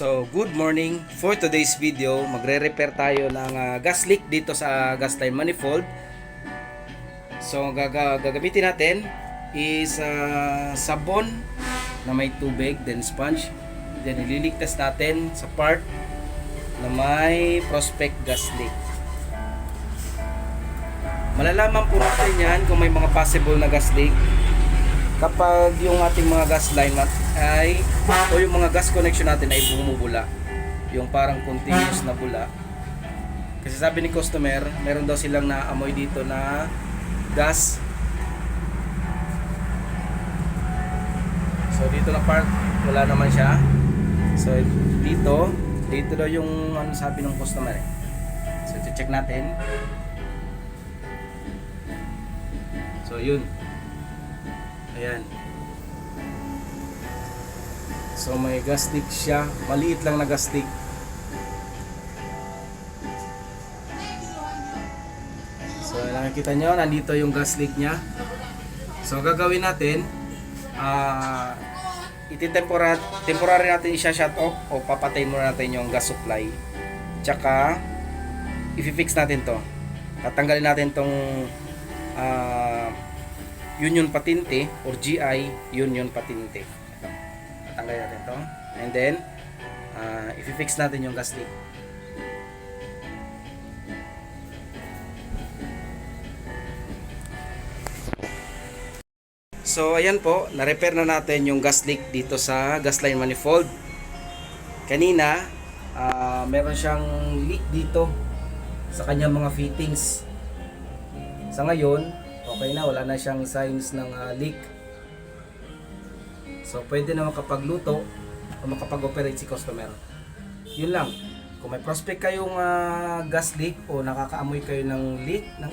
So, good morning. For today's video, magre-repair tayo ng ah, gas leak dito sa gas line manifold. So, ang gaga- gagamitin natin is ah, sabon na may tubig, then sponge. Then, ililigtas natin sa part na may prospect gas leak. Malalaman po natin yan kung may mga possible na gas leak kapag yung ating mga gas line ay o yung mga gas connection natin ay bumubula yung parang continuous na bula. Kasi sabi ni customer meron daw silang naamoy dito na gas. So dito na part wala naman siya. So dito dito daw yung ano sabi ng customer eh. so check natin. So yun Ayan. So may gas leak siya. Maliit lang na gas leak. So nakikita nyo, nandito yung gas leak niya. So gagawin natin, ah ititemporary temporary natin i-shut off o papatayin muna natin yung gas supply. Tsaka i-fix natin to. Tatanggalin natin tong ah union patinte or GI union patinte. Ito. Natin to. And then, uh, i-fix natin yung gas leak. So, ayan po, na-repair na natin yung gas leak dito sa gas line manifold. Kanina, ah, meron siyang leak dito sa kanyang mga fittings. Sa ngayon, okay na, wala na siyang signs ng ah, leak. So, pwede na makapagluto o makapag-operate si customer. Yun lang. Kung may prospect kayong ah, gas leak o nakakaamoy kayo ng leak, ng,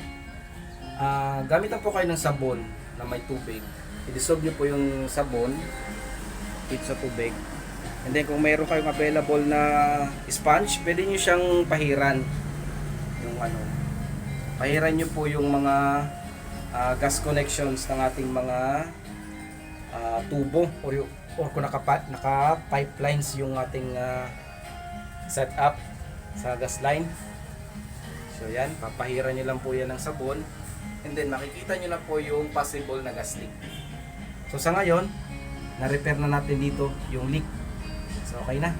ah, gamitan po kayo ng sabon na may tubig. I-dissolve nyo po yung sabon dito sa tubig. And then kung mayroon kayong available na sponge, pwede nyo siyang pahiran. Yung ano, pahiran nyo po yung mga ah, gas connections ng ating mga ah, tubo or, or kung naka, naka pipelines yung ating ah, setup sa gas line. So yan, papahiran nyo lang po yan ng sabon and then makikita nyo na po yung possible na gas leak. So sa ngayon, na-repair na natin dito yung leak. So okay na.